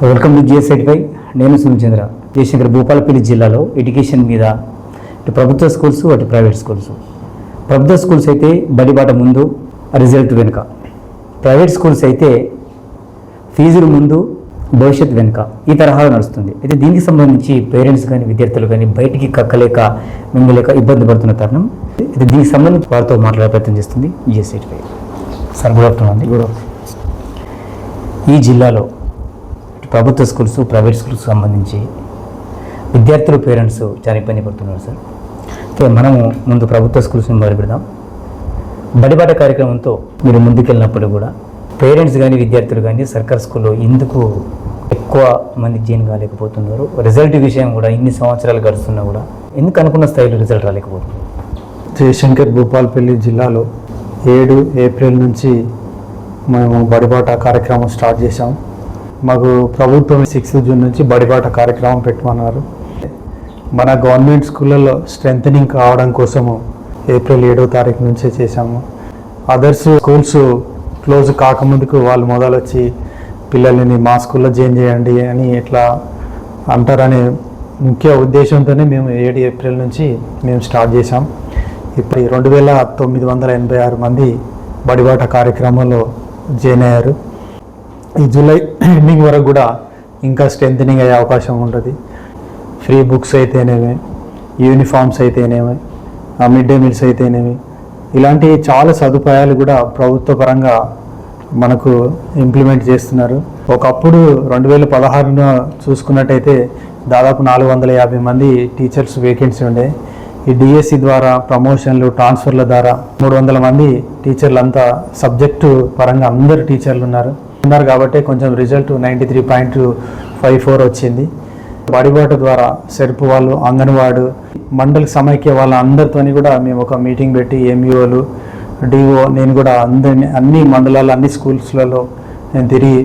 Welcome to GS five నేను సునీల్ చంద్ర జయశంకర్ భూపాలపల్లి జిల్లాలో education మీద ఇటు ప్రభుత్వ స్కూల్స్ అటు ప్రైవేట్ స్కూల్స్. ప్రభుత్వ స్కూల్స్ అయితే బడిబాట ముందు రిజల్ట్ వెనుక. ప్రైవేట్ స్కూల్స్ అయితే ఫీజులు ముందు భవిష్యత్ వెనుక. ఈ తరహాలో నడుస్తుంది. అయితే దీనికి సంబంధించి పేరెంట్స్ కానీ విద్యార్థులు కానీ బయటికి కక్కలేక మింగలేక ఇబ్బంది పడుతున్న తరుణం. అయితే దీనికి సంబంధించి వారితో మాట్లాడే ప్రయత్నం చేస్తుంది GS five sir good afternoon అండి. గుడ్ ఈ జిల్లాలో ప్రభుత్వ స్కూల్స్ ప్రైవేట్ స్కూల్స్ సంబంధించి విద్యార్థులు పేరెంట్స్ చాలా ఇబ్బంది పడుతున్నారు సార్. ఓకే మనము ముందు ప్రభుత్వ స్కూల్స్ మొదలు పెడదాం. బడిబాట కార్యక్రమంతో మీరు ముందుకెళ్ళినప్పుడు కూడా పేరెంట్స్ కానీ విద్యార్థులు కానీ సర్కార్ స్కూల్లో ఎందుకు ఎక్కువ మంది జైన్ కాలేకపోతున్నారు? రిజల్ట్ విషయం కూడా ఇన్ని సంవత్సరాలు గడుస్తున్నా కూడా ఎందుకు అనుకున్న స్థాయిలో రిజల్ట్ రాలేకపోతుంది జయశంకర్ భూపాల్పల్లి జిల్లాలో ఏడు ఏప్రిల్ నుంచి మేము బడిబాట కార్యక్రమం స్టార్ట్ చేశాం. మాకు ప్రభుత్వం సిక్స్త్ జూన్ నుంచి బడిబాట కార్యక్రమం పెట్టమన్నారు. మన గవర్నమెంట్ స్కూళ్ళలో స్ట్రెంథనింగ్ కావడం కోసము ఏప్రిల్ ఏడో తారీఖు నుంచే చేశాము. అదర్స్ స్కూల్స్ క్లోజ్ కాకముందుకు వాళ్ళు మొదలొచ్చి పిల్లల్ని మా స్కూల్లో జాయిన్ చేయండి అని ఇట్లా అంటారనే ముఖ్య ఉద్దేశంతోనే మేము ఏడు ఏప్రిల్ నుంచి మేము స్టార్ట్ చేశాం. ఇప్పుడు రెండు వేల తొమ్మిది వందల ఎనభై ఆరు మంది బడిబాట కార్యక్రమంలో జాయిన్ అయ్యారు. ఈ జూలై ఎండింగ్ వరకు కూడా ఇంకా స్ట్రెంథనింగ్ అయ్యే అవకాశం ఉంటుంది. ఫ్రీ బుక్స్ అయితేనేమి యూనిఫామ్స్ అయితేనేమి మిడ్ డే మీల్స్ అయితేనేమి ఇలాంటి చాలా సదుపాయాలు కూడా ప్రభుత్వ పరంగా మనకు ఇంప్లిమెంట్ చేస్తున్నారు. ఒకప్పుడు రెండు వేల పదహారున చూసుకున్నట్టయితే దాదాపు నాలుగు వందల యాభై మంది టీచర్స్ వేకెన్సీ ఉండే. ఈ డిఎస్సి ద్వారా ప్రమోషన్లు ట్రాన్స్ఫర్ల ద్వారా మూడు వందల మంది టీచర్లు అంతా సబ్జెక్టు పరంగా అందరు టీచర్లు ఉన్నారు. ఉన్నారు కాబట్టి కొంచెం result ninety three point five four వచ్చింది బడిబాట ద్వారా సెర్పు వాళ్ళు అంగన్వాడు మండల సమైక్య వాళ్ళ అందరితోని కూడా మేము ఒక మీటింగ్ పెట్టి ఎంఈఓలు డిఓ నేను కూడా అందరిని అన్ని మండలాలు అన్ని స్కూల్స్లలో నేను తిరిగి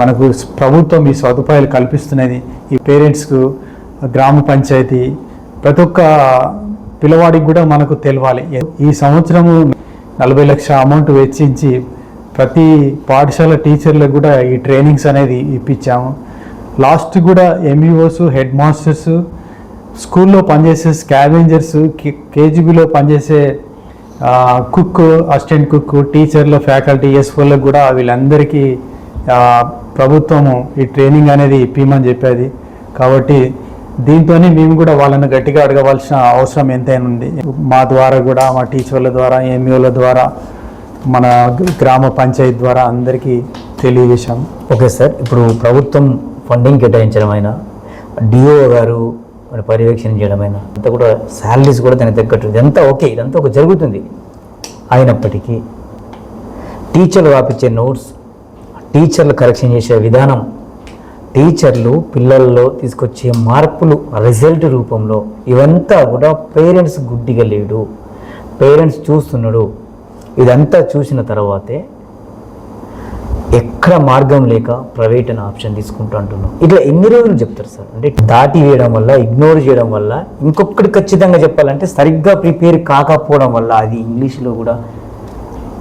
మనకు ప్రభుత్వం ఈ సదుపాయాలు కల్పిస్తున్నది. ఈ పేరెంట్స్కు గ్రామ పంచాయతీ ప్రతి ఒక్క పిల్లవాడికి కూడా మనకు తెలవాలి. ఈ సంవత్సరము నలభై లక్షల అమౌంట్ వెచ్చించి ప్రతి పాఠశాల టీచర్లకు కూడా ఈ ట్రైనింగ్స్ అనేది ఇప్పించాము. లాస్ట్ కూడా ఎంఈఓస్ హెడ్ మాస్టర్స్ స్కూల్లో పనిచేసే స్కావెంజర్స్ కేజీబీలో పనిచేసే కుక్ అసిస్టెంట్ కుక్ టీచర్లు ఫ్యాకల్టీ ఎస్ఓలకు కూడా వీళ్ళందరికీ ప్రభుత్వము ఈ ట్రైనింగ్ అనేది ఇప్పిమని చెప్పేది. కాబట్టి దీంతోనే మేము కూడా వాళ్ళని గట్టిగా అడగవలసిన అవసరం ఎంతైనా ఉంది. మా ద్వారా కూడా మా టీచర్ల ద్వారా ఎంఈఓల ద్వారా మన గ్రామ పంచాయతీ ద్వారా అందరికీ తెలియజేశాం. ఓకే సార్ ఇప్పుడు ప్రభుత్వం ఫండింగ్ కేటాయించడమైనా డిఓ గారు పర్యవేక్షణ చేయడమైనా అంతా కూడా శాలరీస్ కూడా దానికి తగ్గట్టు ఇదంతా ఓకే ఇదంతా ఒక జరుగుతుంది. అయినప్పటికీ టీచర్లు రాపించే నోట్స్ టీచర్లు కరెక్షన్ చేసే విధానం టీచర్లు పిల్లల్లో తీసుకొచ్చే మార్పులు రిజల్ట్ రూపంలో ఇవంతా కూడా పేరెంట్స్ గుడ్డిగా లేడు. పేరెంట్స్ చూస్తున్నాడు. ఇదంతా చూసిన తర్వాతే ఎక్కడ మార్గం లేక ప్రైవేట్ అనే ఆప్షన్ తీసుకుంటూ అంటున్నాం. ఇట్లా ఎన్ని రోజులు చెప్తారు సార్? అంటే దాటి వేయడం వల్ల ఇగ్నోర్ చేయడం వల్ల ఇంకొకటి ఖచ్చితంగా చెప్పాలంటే సరిగ్గా ప్రిపేర్ కాకపోవడం వల్ల అది ఇంగ్లీష్లో కూడా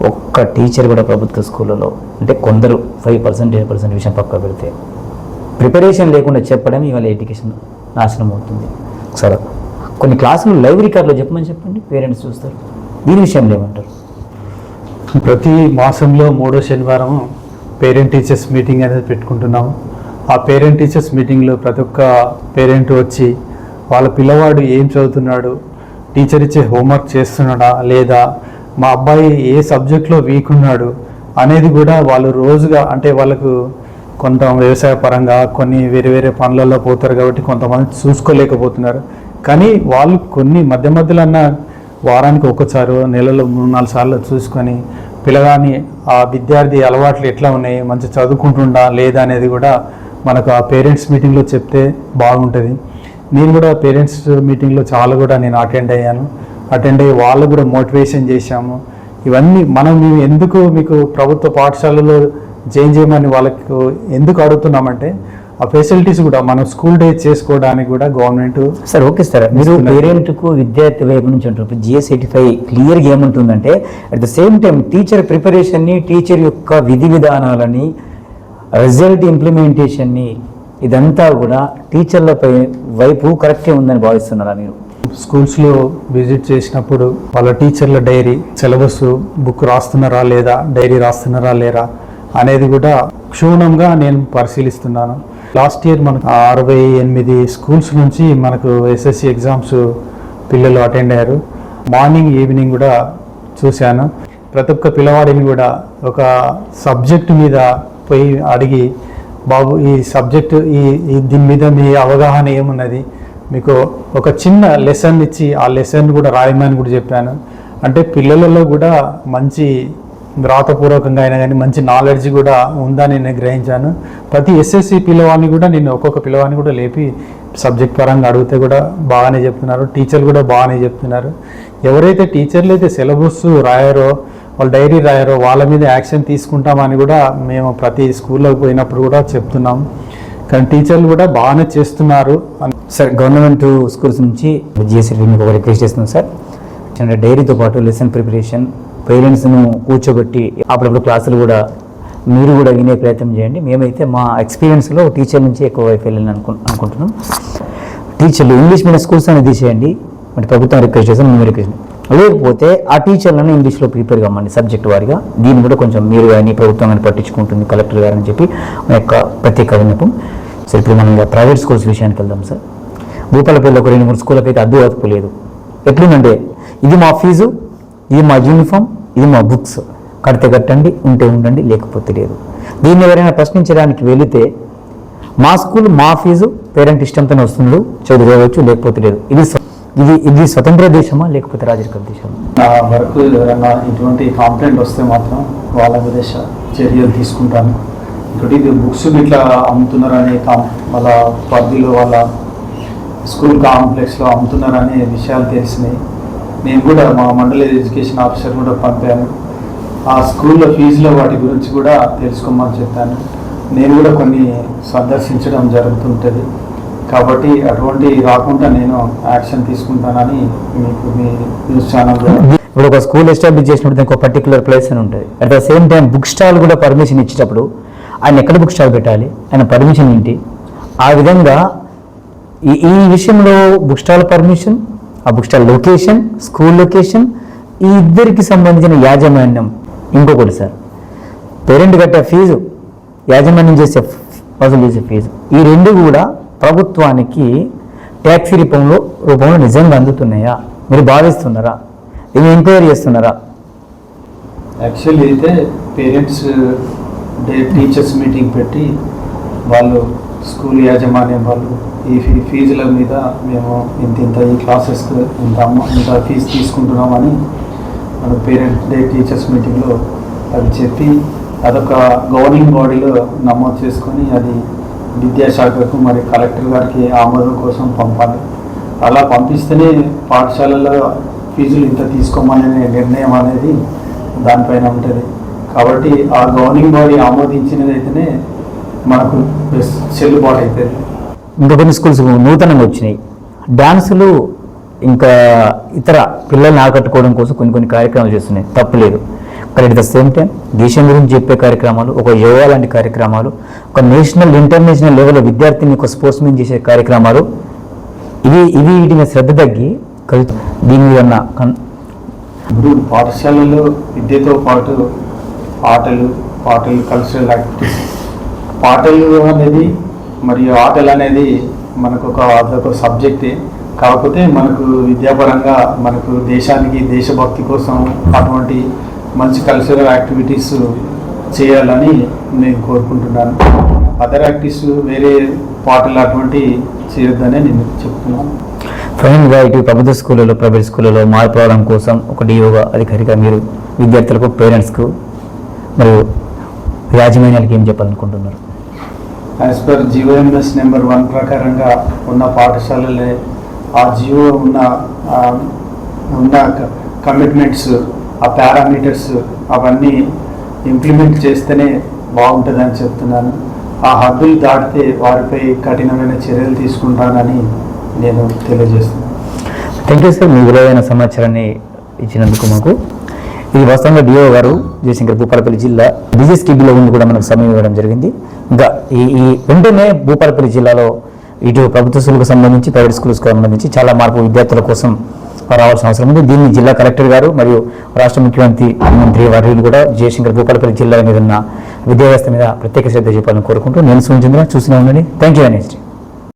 ఒక్క టీచర్ కూడా ప్రభుత్వ స్కూళ్ళలో అంటే కొందరు ఫైవ్ పర్సెంట్ టెన్ పర్సెంట్ విషయం పక్క పెడితే ప్రిపరేషన్ లేకుండా చెప్పడం ఇవాళ ఎడ్యుకేషన్ నాశనం అవుతుంది. సరే కొన్ని క్లాసులు లైవ్ రికార్డులో చెప్పమని చెప్పండి పేరెంట్స్ చూస్తారు. దీని విషయంలో ఏమంటారు? ప్రతి మాసంలో మూడో శనివారం పేరెంట్ టీచర్స్ మీటింగ్ అనేది పెట్టుకుంటున్నాం ఆ పేరెంట్ టీచర్స్ మీటింగ్లో ప్రతి ఒక్క పేరెంట్ వచ్చి వాళ్ళ పిల్లవాడు ఏం చదువుతున్నాడు టీచర్ ఇచ్చే హోంవర్క్ చేస్తున్నాడా లేదా మా అబ్బాయి ఏ సబ్జెక్ట్లో వీక్ ఉన్నాడు అనేది కూడా వాళ్ళు రోజుగా అంటే వాళ్ళకు కొంత వ్యవసాయ పరంగా కొన్ని వేరే వేరే పనులలో పోతారు కాబట్టి కొంతమంది చూసుకోలేకపోతున్నారు. కానీ వాళ్ళు కొన్ని మధ్య మధ్యలో అన్న వారానికి ఒకసారి నెలలో మూడు నాలుగు సార్లు చూసుకొని పిల్లగాని ఆ విద్యార్థి అలవాట్లు ఎట్లా ఉన్నాయి? మంచి చదువుకుంటుండా? లేదా అనేది కూడా మనకు ఆ పేరెంట్స్ మీటింగ్లో చెప్తే బాగుంటుంది. నేను కూడా పేరెంట్స్ మీటింగ్లో చాలా కూడా నేను అటెండ్ అయ్యాను. అటెండ్ అయ్యి వాళ్ళు కూడా మోటివేషన్ చేశాము. ఇవన్నీ మనం మేము ఎందుకు మీకు ప్రభుత్వ పాఠశాలలో జాయిన్ చేయమని వాళ్ళకు ఎందుకు అడుగుతున్నామంటే ఆ ఫెసిలిటీస్ కూడా మనం స్కూల్ డే చేసుకోవడానికి కూడా గవర్నమెంట్ సార్ ఓకే సార్ మీరు. పేరెంట్కు విద్యార్థి వైపు నుంచి అంటారు. జిఎస్ ఎయిటీ ఫైవ్ క్లియర్గా ఏముంటుందంటే at the same time teacher ప్రిపరేషన్ని teacher యొక్క విధి విధానాలని రిజల్ట్ ఇంప్లిమెంటేషన్ని ఇదంతా కూడా టీచర్లపై వైపు కరెక్టే ఉందని భావిస్తున్నారా మీరు? స్కూల్స్లో విజిట్ చేసినప్పుడు వాళ్ళ టీచర్ల డైరీ సిలబస్ బుక్ రాస్తున్నారా లేదా డైరీ రాస్తున్నారా లేరా అనేది కూడా క్షుణ్ణంగా నేను పరిశీలిస్తున్నాను. లాస్ట్ ఇయర్ మనకు అరవై ఎనిమిది స్కూల్స్ నుంచి మనకు ఎస్ఎస్సి ఎగ్జామ్స్ పిల్లలు అటెండ్ అయ్యారు. మార్నింగ్ ఈవినింగ్ కూడా చూశాను. ప్రతి ఒక్క పిల్లవాడిని కూడా ఒక సబ్జెక్ట్ మీద పోయి అడిగి బాబు ఈ సబ్జెక్టు ఈ ఈ దీని మీద మీ అవగాహన ఏమున్నది? మీకు ఒక చిన్న లెసన్ ఇచ్చి ఆ లెసన్ కూడా రాయమని కూడా చెప్పాను. అంటే పిల్లలలో కూడా మంచి వ్రాతపూర్వకంగా అయినా కానీ మంచి నాలెడ్జ్ కూడా ఉందని నేను గ్రహించాను. ప్రతి ఎస్ఎస్సి పిల్లవాడిని కూడా నేను ఒక్కొక్క పిల్లవాడిని కూడా లేపి సబ్జెక్ట్ పరంగా అడిగితే కూడా బాగానే చెప్తున్నారు. టీచర్లు కూడా బాగానే చెప్తున్నారు. ఎవరైతే టీచర్లు అయితే సిలబస్ రాయారో వాళ్ళు డైరీ రాయారో వాళ్ళ మీద యాక్షన్ తీసుకుంటామని కూడా మేము ప్రతి స్కూల్లోకి పోయినప్పుడు కూడా చెప్తున్నాం. కానీ టీచర్లు కూడా బాగానే చేస్తున్నారు. సార్ గవర్నమెంట్ స్కూల్స్ నుంచి జిఎస్సీ మీకు ఒక రిక్వెస్ట్ చేస్తున్నాం సార్. డైరీతో పాటు లెసన్ ప్రిపరేషన్ పేరెంట్స్ను కూర్చోబెట్టి అప్పుడప్పుడు క్లాసులు కూడా మీరు కూడా వినే ప్రయత్నం చేయండి. మేమైతే మా ఎక్స్పీరియన్స్లో టీచర్ నుంచి ఎక్కువ వైపు వెళ్ళాలని అనుకు అనుకుంటున్నాం. టీచర్లు ఇంగ్లీష్ మీడియం స్కూల్స్ అనేది తీసేయండి. మరి ప్రభుత్వం రిక్వెస్ట్ చేస్తాం మేము రిక్వెస్ట్ లేకపోతే ఆ టీచర్లను ఇంగ్లీష్లో ప్రిపేర్ కమ్మండి సబ్జెక్ట్ వారిగా. దీన్ని కూడా కొంచెం మీరు కానీ ప్రభుత్వం కానీ పట్టించుకుంటుంది కలెక్టర్ గారు అని చెప్పి మా యొక్క ప్రత్యేక విన్నపం. సరే ఇప్పుడు మనం ప్రైవేట్ స్కూల్స్ విషయానికి వెళ్దాం సార్. భూపాలపల్లి ఒక రెండు మూడు స్కూళ్ళకి అయితే అద్దు అతుపు లేదు ఎట్లుందంటే ఇది మా ఫీజు ఇది మా యూనిఫామ్ ఇది మా బుక్స్. కడితే కట్టండి ఉంటే ఉండండి లేకపోతే లేదు. దీన్ని ఎవరైనా ప్రశ్నించడానికి వెళితే మా స్కూల్ మా ఫీజు పేరెంట్ ఇష్టంతోనే వస్తున్నాడు చదువుకోవచ్చు లేకపోతే లేదు. ఇది ఇది ఇది స్వతంత్ర దేశమా లేకపోతే రాజరిక దేశమా? నా వరకు ఎవరైనా ఇటువంటి కంప్లైంట్ వస్తే మాత్రం వాళ్ళ మీద చర్యలు తీసుకుంటాను. ఇంకోటి ఇది బుక్స్ ఇట్లా అమ్ముతున్నారని వాళ్ళ పరిధిలో వాళ్ళ స్కూల్ కాంప్లెక్స్లో అమ్ముతున్నారనే విషయాలు తెలిసినాయి. నేను కూడా మా మండల ఎడ్యుకేషన్ ఆఫీసర్ కూడా పంపాను. ఆ స్కూల్లో ఫీజులో వాటి గురించి కూడా తెలుసుకోమని చెప్పాను. నేను కూడా కొన్ని సందర్శించడం జరుగుతుంటుంది. కాబట్టి అటువంటి రాకుండా నేను యాక్షన్ తీసుకుంటానని మీకు మీ న్యూస్ ఛానల్ ఇప్పుడు ఒక స్కూల్ ఎస్టాబ్లిష్ చేసినప్పుడు దానికి ఒక పర్టికులర్ ప్లేస్ అని ఉంటుంది. At the same time book stall కూడా పర్మిషన్ ఇచ్చేటప్పుడు ఆయన ఎక్కడ బుక్ స్టాల్ పెట్టాలి? ఆయన పర్మిషన్ ఏంటి? ఆ విధంగా ఈ ఈ విషయంలో బుక్ స్టాల్ పర్మిషన్ ఆ book stall location school location ఈ ఇద్దరికి సంబంధించిన యాజమాన్యం ఇంకొకటి సార్. పేరెంట్ కట్టే ఫీజు యాజమాన్యం చేసే వసూలు చేసే ఫీజు. ఈ రెండు కూడా ప్రభుత్వానికి ట్యాక్సీ రూపంలో రూపంలో నిజంగా అందుతున్నాయా? మీరు భావిస్తున్నారా? ఇవి ఎంక్వైరీ చేస్తున్నారా? యాక్చువల్లీ అయితే పేరెంట్స్ డే టీచర్స్ మీటింగ్ పెట్టి వాళ్ళు స్కూల్ యాజమాన్యం వాళ్ళు ఈ ఫీ ఫీజుల మీద మేము ఇంత ఇంత ఈ క్లాసెస్కి ఇంత ఇంత ఫీజు తీసుకుంటున్నామని మన పేరెంట్ డే టీచర్స్ మీటింగ్లో అది చెప్పి అదొక గవర్నింగ్ బాడీలో నమోదు చేసుకొని అది విద్యాశాఖకు మరి కలెక్టర్ గారికి ఆమోదం కోసం పంపాలి. అలా పంపిస్తేనే పాఠశాలలో ఫీజులు ఇంత తీసుకోమనే నిర్ణయం అనేది దానిపైన ఉంటుంది. కాబట్టి ఆ గవర్నింగ్ బాడీ ఆమోదించినదైతేనే మనకు చెల్లుబాటు అవుతుంది ఇంకా కొన్ని స్కూల్స్ నూతనంగా వచ్చినాయి. డాన్సులు ఇంకా ఇతర పిల్లల్ని ఆకట్టుకోవడం కోసం కొన్ని కొన్ని కార్యక్రమాలు చేస్తున్నాయి. తప్పులేదు కానీ అట్ ద సేమ్ టైం దేశం గురించి చెప్పే కార్యక్రమాలు ఒక యోగా లాంటి కార్యక్రమాలు ఒక నేషనల్ ఇంటర్నేషనల్ లెవెల్లో విద్యార్థిని ఒక స్పోర్ట్స్ మెన్ చేసే కార్యక్రమాలు ఇవి ఇవి వీటి మీద శ్రద్ధ తగ్గి దీని మీద ఇప్పుడు పాఠశాలలో విద్యతో పాటు ఆటలు పాటలు కల్చరల్ యాక్టివిటీస్ పాటలు అనేది మరియు ఆటలు అనేది మనకు ఒక అదొక సబ్జెక్టే. కాకపోతే మనకు విద్యాపరంగా మనకు దేశానికి దేశభక్తి కోసం అటువంటి మంచి కల్చరల్ యాక్టివిటీస్ చేయాలని నేను కోరుకుంటున్నాను. అదర్ యాక్టివిటీస్ వేరే పాటలు అటువంటి చేయొద్దనే నేను చెప్తున్నాను. ఫైనల్గా ఇటు ప్రభుత్వ స్కూళ్ళలో ప్రైవేట్ స్కూళ్ళలో మార్పు రావడం కోసం ఒక డిఓగా అధికారిగా మీరు విద్యార్థులకు పేరెంట్స్కు మరియు యాజమాన్యాలకు ఏం చెప్పాలనుకుంటున్నారు? As per GOMS number one ప్రకారంగా ఉన్న పాఠశాలలే ఆ జియో ఉన్న ఉన్న కమిట్మెంట్స్ ఆ పారామీటర్స్ అవన్నీ ఇంప్లిమెంట్ చేస్తేనే బాగుంటుందని చెప్తున్నాను. ఆ హద్దులు దాటితే వారిపై కఠినమైన చర్యలు తీసుకుంటానని నేను తెలియజేస్తున్నాను. థ్యాంక్ యూ సార్ మీ విలువైన సమాచారాన్ని ఇచ్చినందుకు మాకు ఈ వాస్తవంగా డిఓ గారు జయశంకర్ భూపాలపల్లి జిల్లా బిజినెస్ కిబిలో ఉండి కూడా మనకు సమయం ఇవ్వడం జరిగింది. ఇంకా ఈ ఈ వెంటనే భూపాలపల్లి జిల్లాలో ఇటు ప్రభుత్వ స్కూల్కు సంబంధించి ప్రైవేట్ స్కూల్స్కి సంబంధించి చాలా మార్పు విద్యార్థుల కోసం రావాల్సిన అవసరం ఉంది. దీన్ని జిల్లా కలెక్టర్ గారు మరియు రాష్ట్ర ముఖ్యమంత్రి మంత్రి వర్యులు కూడా జయశంకర్ భూపాలపల్లి జిల్లా మీద ఉన్న విద్యా వ్యవస్థ మీద ప్రత్యేక శ్రద్ధ చూపాలని కోరుకుంటూ నేను సూచించిన చూసినా ఉండండి. థ్యాంక్ యూ అనేసి